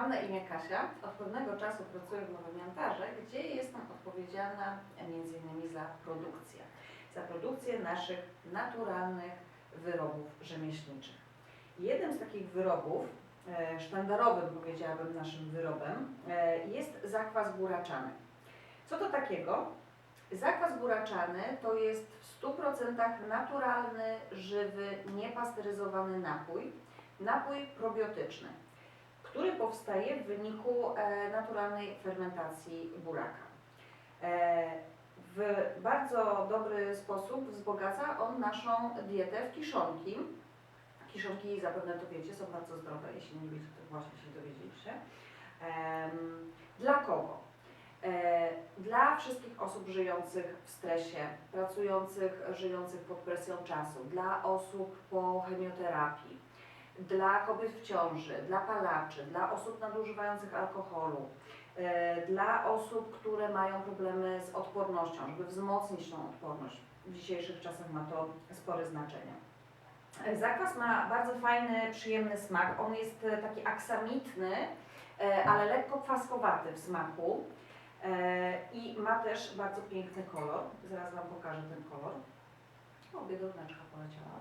Mam na imię Kasia. Od pewnego czasu pracuję w Nowym Jantarze, gdzie jestem odpowiedzialna innymi za produkcję. Za produkcję naszych naturalnych wyrobów rzemieślniczych. Jednym z takich wyrobów, e, sztandarowym powiedziałabym naszym wyrobem, e, jest zakwas buraczany. Co to takiego? Zakwas buraczany to jest w 100% naturalny, żywy, niepasteryzowany napój, napój probiotyczny, który powstaje w wyniku e, naturalnej fermentacji buraka. E, w bardzo dobry sposób wzbogaca on naszą dietę w kiszonki. Kiszonki, zapewne to wiecie, są bardzo zdrowe, jeśli nie wiecie, to właśnie się dowiedzieliście. Dla kogo? E, Dla wszystkich osób żyjących w stresie, pracujących, żyjących pod presją czasu, dla osób po chemioterapii, dla kobiet w ciąży, dla palaczy, dla osób nadużywających alkoholu, e, dla osób, które mają problemy z odpornością, żeby wzmocnić tą odporność. W dzisiejszych czasach ma to spore znaczenie. E, Zakwas ma bardzo fajny, przyjemny smak. On jest e, taki aksamitny, ale lekko kwaskowaty w smaku. I ma też bardzo piękny kolor. Zaraz Wam pokażę ten kolor. O, biedroneczka poleciała.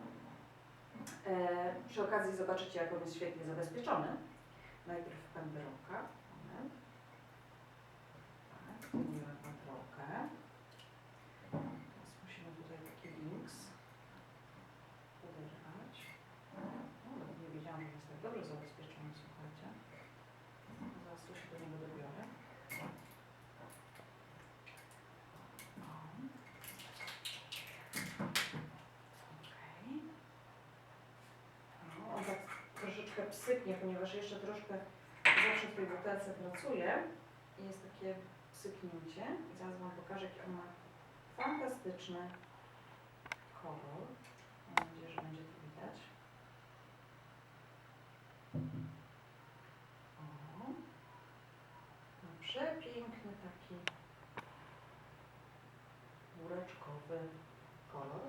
E, przy okazji zobaczycie, jak on jest świetnie zabezpieczony. Najpierw pędzelka. Moment. Tak, umyłem pędzelkę. Teraz musimy tutaj taki links poderwać. O, nie wiedziałam, że on jest tak dobrze zabezpieczony, słuchajcie. Zaraz tu się do niego dobiorę. O. Okej. No, on tak psyknie, ponieważ jeszcze troszkę zawsze w tej butelce pracuję i jest takie psyknięcie. I zaraz Wam pokażę, jaki on ma fantastyczny kolor. Mam nadzieję, że będzie to widać. O. Ma przepiękny taki bureczkowy kolor.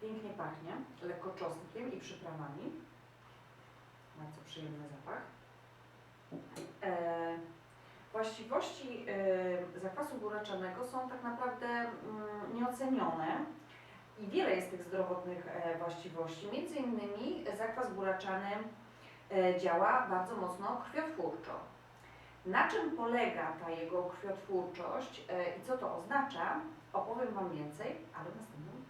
Pięknie pachnie, lekko czosnkiem i przyprawami. Bardzo przyjemny zapach. E, właściwości e, zakwasu buraczanego są tak naprawdę mm, nieocenione i wiele jest tych zdrowotnych e, właściwości. Między innymi zakwas buraczany e, działa bardzo mocno krwiotwórczo. Na czym polega ta jego krwiotwórczość e, i co to oznacza, opowiem Wam więcej, ale w następnym